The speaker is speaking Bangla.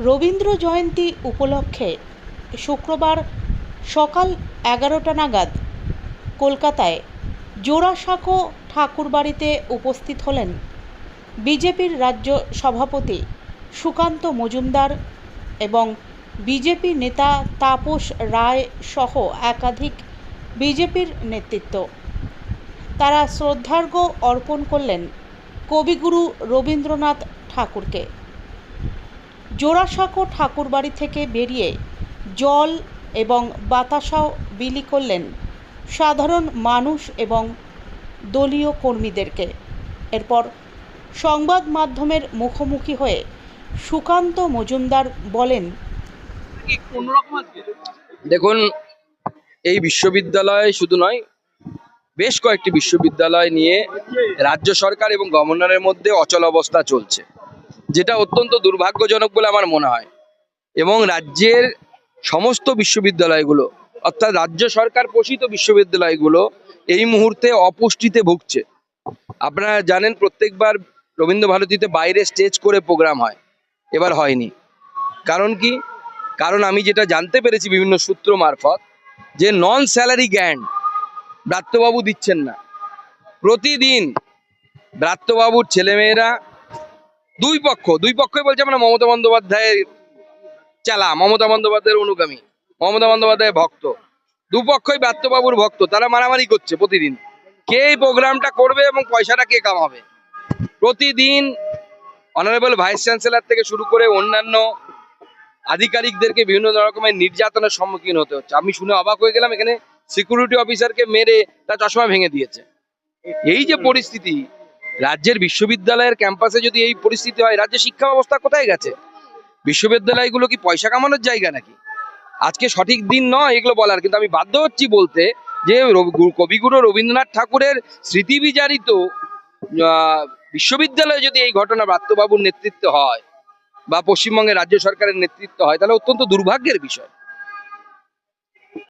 রবীন্দ্র জয়ন্তী উপলক্ষে শুক্রবার সকাল এগারোটা নাগাদ কলকাতায় জোড়াসাঁকো ঠাকুরবাড়িতে উপস্থিত হলেন বিজেপির রাজ্য সভাপতি সুকান্ত মজুমদার এবং বিজেপি নেতা তাপস রায় সহ একাধিক বিজেপির নেতৃত্ব। তারা শ্রদ্ধার্ঘ্য অর্পণ করলেন কবিগুরু রবীন্দ্রনাথ ঠাকুরকে। জোড়াসাঁকো ঠাকুরবাড়ি থেকে বেরিয়ে জল এবং বাতাসাও বিলি করলেন সাধারণ মানুষ এবং দলীয় কর্মীদেরকে। এরপর সংবাদ মাধ্যমের মুখোমুখি হয়ে সুকান্ত মজুমদার বলেন, দেখুন, এই বিশ্ববিদ্যালয় শুধু নয়, বেশ কয়েকটি বিশ্ববিদ্যালয় নিয়ে রাজ্য সরকার এবং গভর্নরের মধ্যে অচল অবস্থা চলছে। যেটা অত্যন্ত দুর্ভাগ্যজনক বলে আমার মনে হয়। এবং রাজ্যের সমস্ত বিশ্ববিদ্যালয়গুলো, অর্থাৎ রাজ্য সরকার পোষিত বিশ্ববিদ্যালয়গুলো এই মুহূর্তে অপুষ্টিতে ভুগছে। আপনারা জানেন প্রত্যেকবার রবীন্দ্র ভারতীতে বাইরে স্টেজ করে প্রোগ্রাম হয়, এবার হয়নি। কারণ কি? কারণ আমি যেটা জানতে পেরেছি বিভিন্ন সূত্র মারফত, যে নন স্যালারি গ্যান্ড ব্রাত্যবাবু দিচ্ছেন না। প্রতিদিন ব্রাত্যবাবুর ছেলেমেয়েরা দুই পক্ষ, দুই পক্ষই বলছে আমরা মমতা বন্দ্যোপাধ্যায়ের চালা, মমতা বন্দ্যোপাধ্যায়ের অনুগামী, মমতা বন্দ্যোপাধ্যায়ের ভক্ত। দুপক্ষই ব্রাত্যবাবুর ভক্ত, তারা মারামারি করছে প্রতিদিন। কে প্রোগ্রামটা করবে এবং পয়সাটা কে কামাবে? প্রতিদিন অনারেবল ভাইস চ্যান্সেলর থেকে শুরু করে অন্যান্য আধিকারিকদেরকে বিভিন্ন রকমের নির্যাতনের সম্মুখীন হতে হচ্ছে। আমি শুনে অবাক হয়ে গেলাম, এখানে সিকিউরিটি অফিসারকে মেরে তার চশমা ভেঙে দিয়েছে। এই যে পরিস্থিতি রাজ্যের বিশ্ববিদ্যালয়ের ক্যাম্পাসে যদি এই পরিস্থিতি হয় রাজ্যের শিক্ষা ব্যবস্থা কোথায় গেছে? বিশ্ববিদ্যালয়গুলো কি পয়সা কামানোর জায়গা নাকি? আজকে সঠিক দিন নয় এগুলো বলার কিন্তু আমি বাধ্য হচ্ছি বলতে যে কবিগুরু রবীন্দ্রনাথ ঠাকুরের স্মৃতি বিজারিত আহ, বিশ্ববিদ্যালয়ে যদি এই ঘটনা ব্রাত্যবাবুর নেতৃত্ব হয় বা পশ্চিমবঙ্গের রাজ্য সরকারের নেতৃত্ব হয় তাহলে অত্যন্ত দুর্ভাগ্যের বিষয়।